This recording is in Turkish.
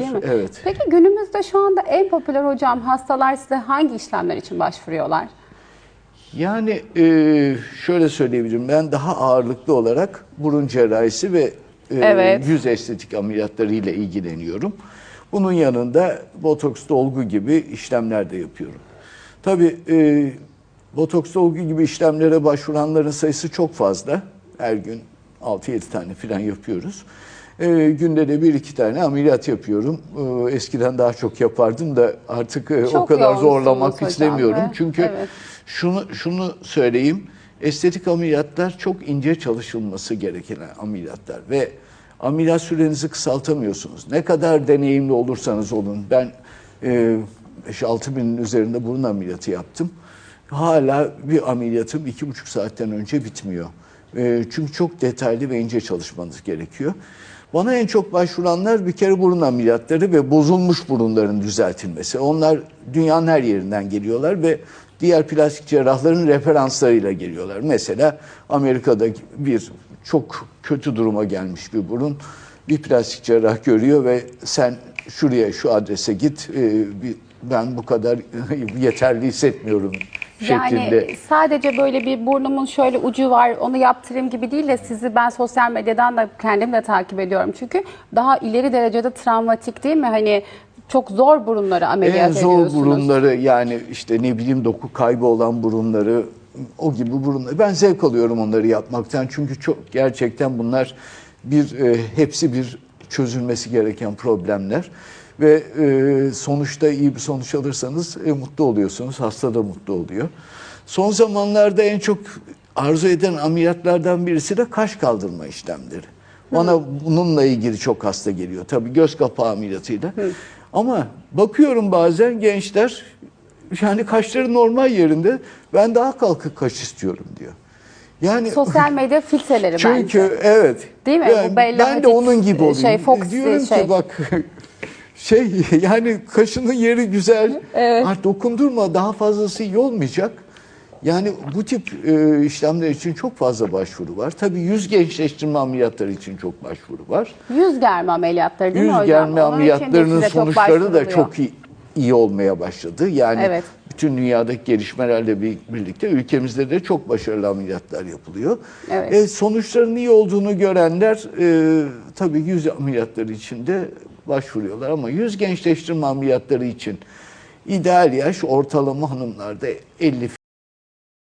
Değil mi? Evet. Peki günümüzde şu anda en popüler hocam hastalar size hangi işlemler için başvuruyorlar? Yani e, şöyle söyleyebilirim. Ben daha ağırlıklı olarak burun cerrahisi ve e, Evet. yüz estetik ameliyatları ile ilgileniyorum. Bunun yanında botoks dolgu gibi işlemler de yapıyorum. Tabii e, botoks dolgu gibi işlemlere başvuranların sayısı çok fazla. Her gün 6-7 tane falan yapıyoruz. E, günde de bir iki tane ameliyat yapıyorum. E, eskiden daha çok yapardım da artık e, o kadar zorlamak hocam istemiyorum. ve- Çünkü evet. şunu şunu söyleyeyim. Estetik ameliyatlar çok ince çalışılması gereken ameliyatlar ve ameliyat sürenizi kısaltamıyorsunuz. Ne kadar deneyimli olursanız olun. Ben e, 5-6 binin üzerinde burun ameliyatı yaptım. Hala bir ameliyatım iki buçuk saatten önce bitmiyor. E, çünkü çok detaylı ve ince çalışmanız gerekiyor. Bana en çok başvuranlar bir kere burun ameliyatları ve bozulmuş burunların düzeltilmesi. Onlar dünyanın her yerinden geliyorlar ve diğer plastik cerrahların referanslarıyla geliyorlar. Mesela Amerika'da bir çok kötü duruma gelmiş bir burun bir plastik cerrah görüyor ve sen şuraya şu adrese git e, ben bu kadar yeterli hissetmiyorum şeklinde. Yani sadece böyle bir burnumun şöyle ucu var onu yaptırayım gibi değil de sizi ben sosyal medyadan da kendim de takip ediyorum. Çünkü daha ileri derecede travmatik değil mi? Hani çok zor burunları ameliyat En zor ediyorsunuz. burunları yani işte ne bileyim doku kaybı olan burunları o gibi burunları. Ben zevk alıyorum onları yapmaktan çünkü çok gerçekten bunlar bir e, hepsi bir çözülmesi gereken problemler ve e, sonuçta iyi bir sonuç alırsanız e, mutlu oluyorsunuz. Hasta da mutlu oluyor. Son zamanlarda en çok arzu eden ameliyatlardan birisi de kaş kaldırma işlemleri. Bana bununla ilgili çok hasta geliyor. Tabii göz kapağı ameliyatıyla. Ama bakıyorum bazen gençler yani kaşları normal yerinde ben daha kalkık kaş istiyorum diyor. Yani Sosyal medya filtreleri çünkü bence. evet. Değil mi? Yani Bu ben de onun gibi olayım. şey, Fox Diyorum şey. ki bak şey yani kaşının yeri güzel. Evet. Artık dokundurma daha fazlası iyi olmayacak. Yani bu tip e, işlemler için çok fazla başvuru var. Tabii yüz gençleştirme ameliyatları için çok başvuru var. Yüz germe ameliyatları değil mi Yüz hocam? germe Onun için de ameliyatlarının sonuçları da çok iyi, iyi olmaya başladı. Yani Evet. bütün dünyadaki gelişmelerle bir- birlikte ülkemizde de çok başarılı ameliyatlar yapılıyor. Evet. E, sonuçların iyi olduğunu görenler e, tabii yüz ameliyatları için de başvuruyorlar ama yüz gençleştirme ameliyatları için ideal yaş ortalama hanımlarda 50